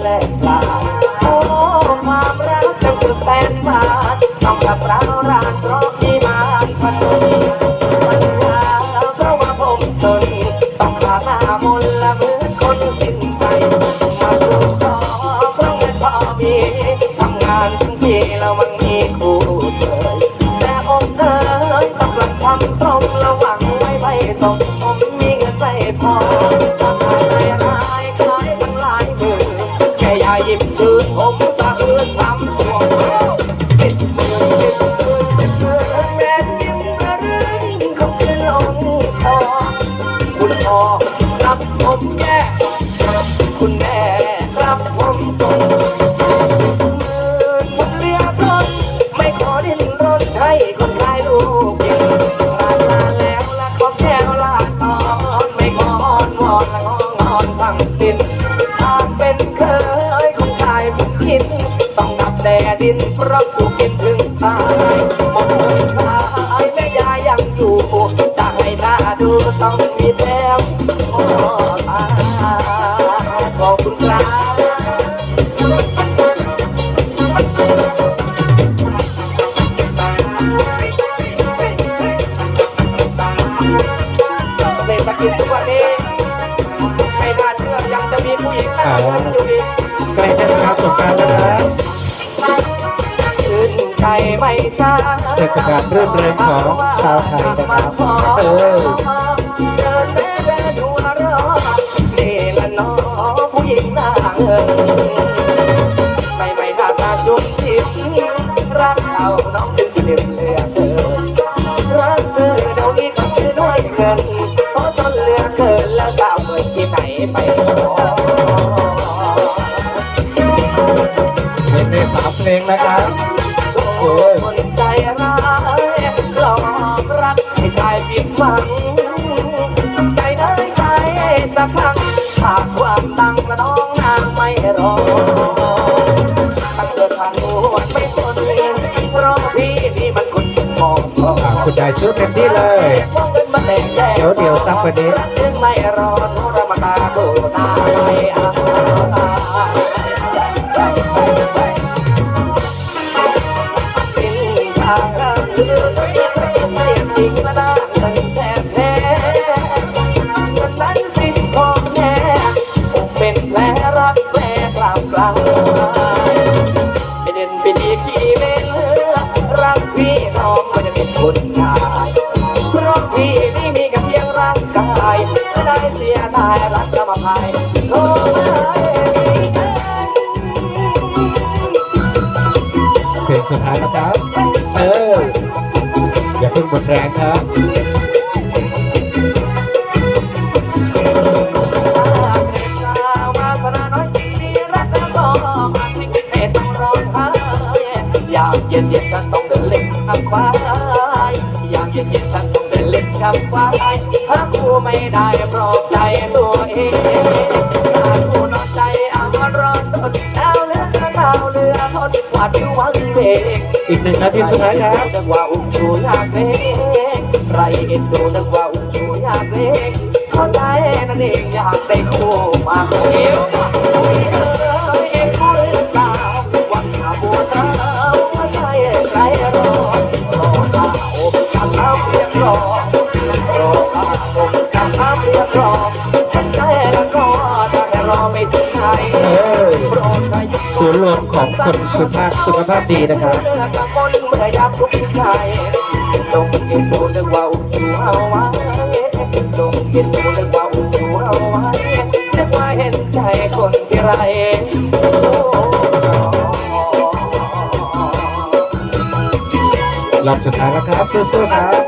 แลกลาโอ้ความรักจะสุดแสนหวานต้องกับเรารานเพราะที่มาพันมันยาเพราะว่าผมทนต้องขาหน้ามนต์ละมือคนสิ้นใจมาสู่ขอเพราะเงินพอมีทำงานทั้งปีแล้วมันมีคู่เธอแต่อกเธอต้องกลับทำตรงระวังไว้ไม่ส่งผมมีเงินไม่พอ คุณแม่ครับผมตรงผมเลียทนไม่ขอดิ้นรนให้คนขายลูกยิงลาลาแล้วละขอแก้วลาตอนไม่ขออ้อนวอนละงองอนทั้งสิ้นหากเป็นเคยคนขายผมกิน ต้องดับแดดดินเพราะถูกกินถึงตายมองขายแม่ยายยังอยู่ เศรษฐกิจทุกวันนี้ไม่น่าเชื่อยังจะมีผู้หญิงหน้าเหมือนอยู่อีกใกล้เทศกาลสงกรานต์แล้วนะครับชื่นใจไม่จ้าเทศกาลรื่นเริงของชาวไทยนะครับเออเดินแม่แม่ดูอารมณ์นี่ละน้อผู้หญิงหน้าเงิน ไม่ไม่น่าตาจุดทิพรักเขาน้องเป็นสิริเหลือเกินรักซื้อเดี๋ยวนี้ก็ซื้อด้วยเงิน เพราะจนเหลือเกินแล้วจะเอาเงินที่ไหนไปขอเล่นได้สามเพลงนะครับโอ้ยคนใจร้ายหลอกรักให้ชายผิดหวัง ใจได้ใจจะพังหากความตังและน้องนางไม่รอตั้งเกิดทางหัวไม่สนเพราะพี่นี่มันคนมองสองอะคุณนายชุดเต็มที่เลยเดี๋ยวเดี๋ยวซักวันนี้รักจึงไม่รอโทรมตาโดตาไม่อาสิ้นทางรักเลือไม่จริงและน่าเลิแท้แท้นั้นสิของแน่คงเป็นแผลรักแผลกลามกลางไปเด่นไปดีกี่เล่นรักพี่น้องม่ได้เป็นคนชา หมดแรงครับวาสนาน้อยามเย็นเย็นฉันต้องเดินเล่นขับควายยากเย็นเย็นฉันต้องเดินเล่นขับควายถ้ากูไม่ได้ปลอบใจตัวเองถ้ากูนอนใจอามันร้อนทนดาวเรือาดิววังเวงอีกหนึ่งนาทีสุดท้ายครับนึกว่าอุ้มชูยากเล่นใครเห็นดูนึกว่าอุ้มชูยากเล่นเข้าใจนั่นเองอยากได้คู่มาคู่เอวคุยเอ้ยเอ็งคุยเปล่าวันหาบัวเท้าไม่ใช่ใครรอรอตาอบกับเท้าเรียกรอรอตาอบกับเท้าเรียกรอฉันใจแล้วก็ถ้าแค่รอไม่ถึงไหนเออโปรดช่วยหยุด ศูนย์รวมของคนสุขภาพสุขภาพดีนะครับเมื่อกำมลเมื่อยงเก็บดูนึกว่าอุ้มชูเอาไว้ลงก็บดูนึกว่าอุ้มชูเอาไว้นึกว่าเห็นใจคนที่ไรโอ้รอบสุดท้ายแล้วครับสู้ๆครับ